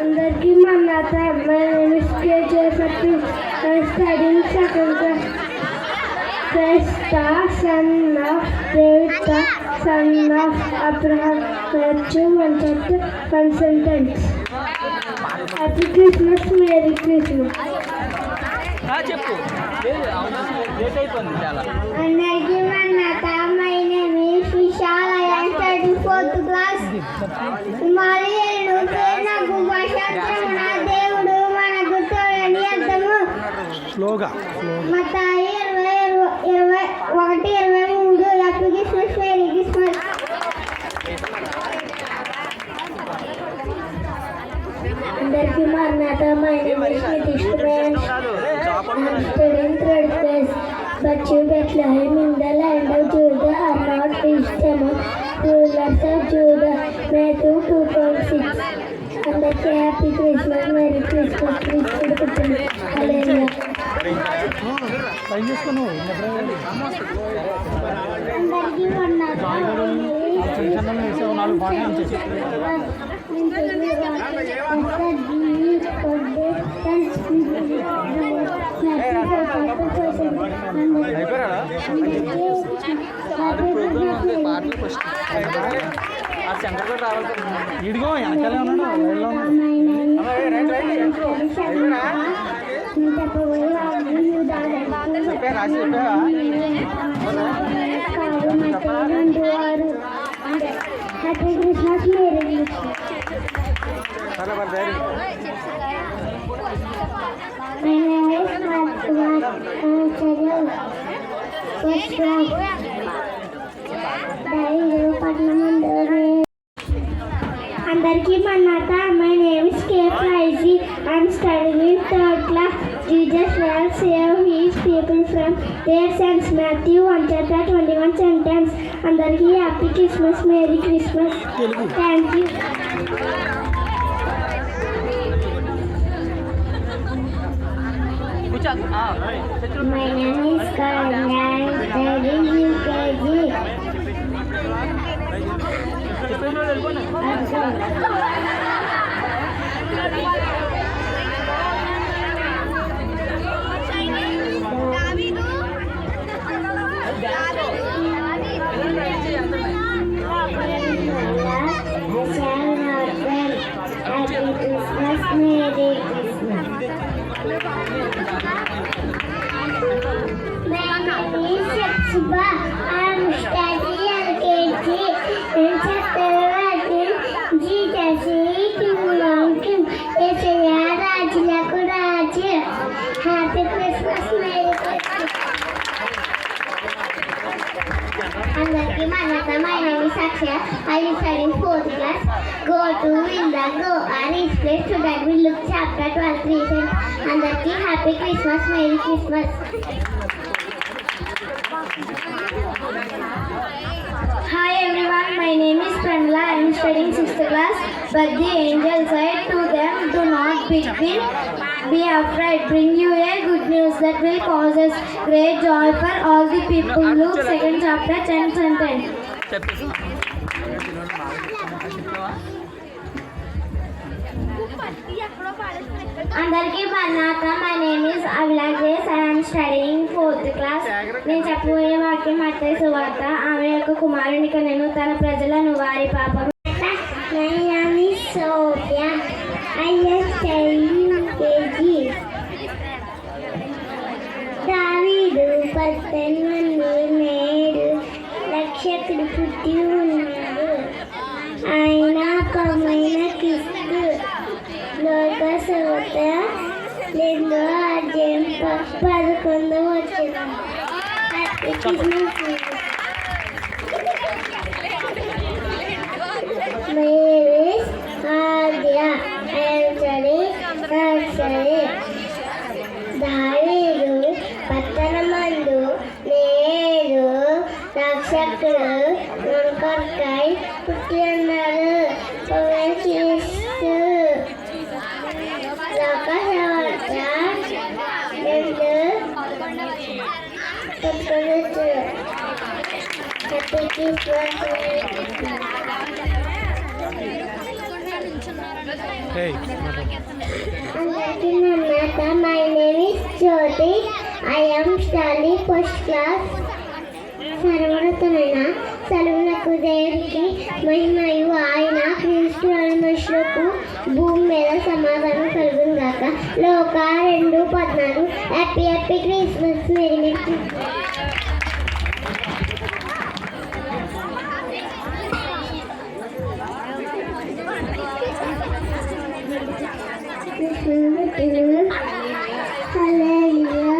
అందరికీ మా నాత studying Christ son of David son of Abraham virtue one చెట్టు one sentence happy Christmas merry Christmas. చెప్పు. అందరికీ మా నాత నాకు నా దేవుడు మనకు తోడని అర్థము స్లోగా స్లోగా మతాయి ఇరవై ఇరవై ఒకటి ఇరవై మూడు క్రిస్మస్ మేరీ క్రిస్మస్ అందరికీ కుమార్ స్టూడెంట్ థర్డ్ క్లాస్ అందరికీ హ్యాపీ క్రిస్మస్ మెరీ క్రిస్మస్ అందరికీ పాటలు ఇదిగో వెనకాలే ఉన్నాడు. లైన్లో ఉన్నాడు. హ్యాపీ క్రిస్మస్ మేరీ క్రిస్మస్ సరే మరి ధైర్యం. My name is Martha. I'm studying first class. అందరికీ మన్నాత my name is K ఫ్రైజీ I'm studying in third class Jesus will save his people from their sins Matthew one chapter twenty one sentence అందరికీ happy Christmas merry Christmas thank you కూర్చో ఆ, కూర్చో. My name is Karan. I am studying UKG. Merry Christmas. Merry Christmas. I'm అందరికీ మనక my name is Akshaya I will study fourth class go to in the go are is place to that will look chapter 12 reason అందరికీ happy Christmas merry Christmas Hi everyone, my name is Pranala. I am studying 6th class. But the angel said to them, Do not be, be afraid. Bring you a good news that will cause us great joy for all the people. Luke 2nd chapter 10 sentence. అందరికీ మన్నాక my name is Abhilash I am studying fourth class నేను చెప్పబోయే వాక్యం మత్తయి సువార్త ఆమె యొక్క కుమారునికి నేను తన ప్రజలను వారి పాపం my name is Sophia I రక్షకుడు పుట్టి ఉన్నాడు ఆయన కమైన కిస్తు లోక సవత రెండో అధ్యాయం ప- వచ్చిన మేరీస్ ఆద్య దావీదు పట్టణమందు రక్షకుడు మన కొరకై పుట్టి ఉన్నాడు క్రీస్తు లోక సవార్త రెండు పదకొండు హ్యాపీ క్రిస్మస్ ఏయ్ అందరికీ నమస్త my name is Jyothi I am study first class సర్వోన్నతమైన సెలవులకు దేవునికి మహిమయు ఆయన క్రీస్తు మనుషులకు భూమి మీద సమాధానం కలుగును గాక లోక రెండు పద్నాలుగు happy happy Christmas merry merry திரு அலேலியா